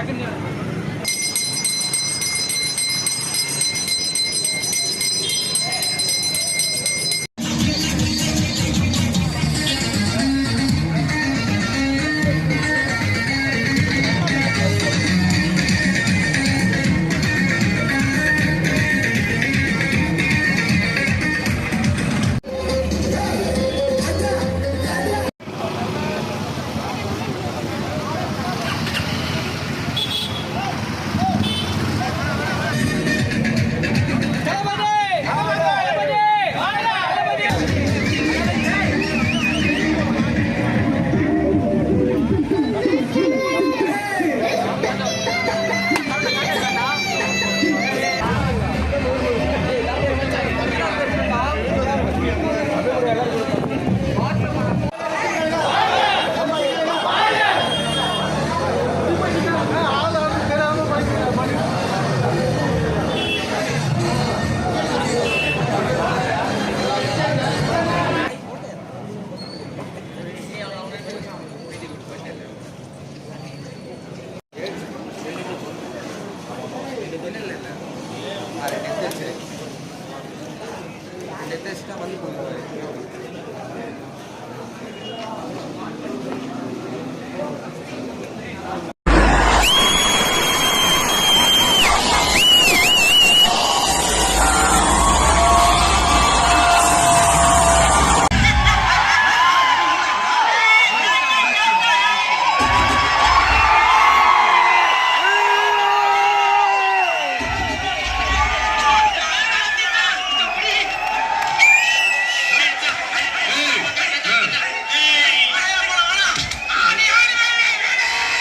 angenehm. లేటెస్ట్గా మళ్ళీ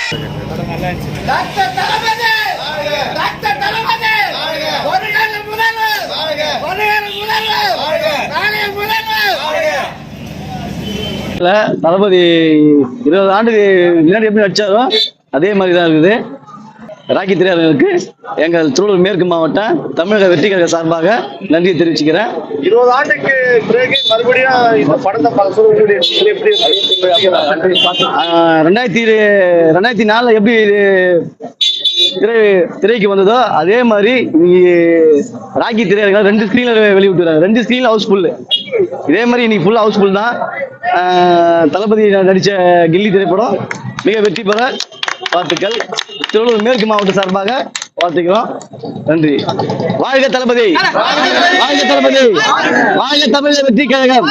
doctor தளபதி! Doctor தளபதி! முதல்வர்! முதல்வர்! நாளைய முதல்வர்! தளபதி இருபது ஆண்டுக்கு முன்னாடி எப்படி நடிச்சாரோ அதே மாதிரி தான் இருக்குது. ராக்கி திரையாளர்களுக்கு எங்கள் திருவள்ளூர் மேற்கு மாவட்டம் தமிழக வெற்றி கழக சார்பாக நன்றியை தெரிவிச்சுக்கிறேன். இருபது ஆண்டுக்கு பிறகு மறுபடியும் இந்த படத்தை ரெண்டாயிரத்தி ரெண்டாயிரத்தி நாலுல எப்படி திரை திரைக்கு வந்ததோ அதே மாதிரி ராக்கி திரையரங்க ரெண்டு ஸ்க்ரீன்ல வெளியிட்டுறாங்க. ரெண்டு ஸ்க்ரீன்ல ஹவுஸ்ஃபுல் இதே மாதிரி இன்னைக்கு ஃபுல் ஹவுஸ்ஃபுல் தான். தளபதி நடிச்ச கில்லி திரைப்படம் மிக வெற்றி பெற வாழ்த்துக்கள். திருவள்ளூர் மேற்கு மாவட்ட சார்பாக வாழ்த்துக்கிறோம். நன்றி. வாழ்க தளபதி. வாழ்க தளபதி. வாழ்க தமிழக வெற்றி கழகம்.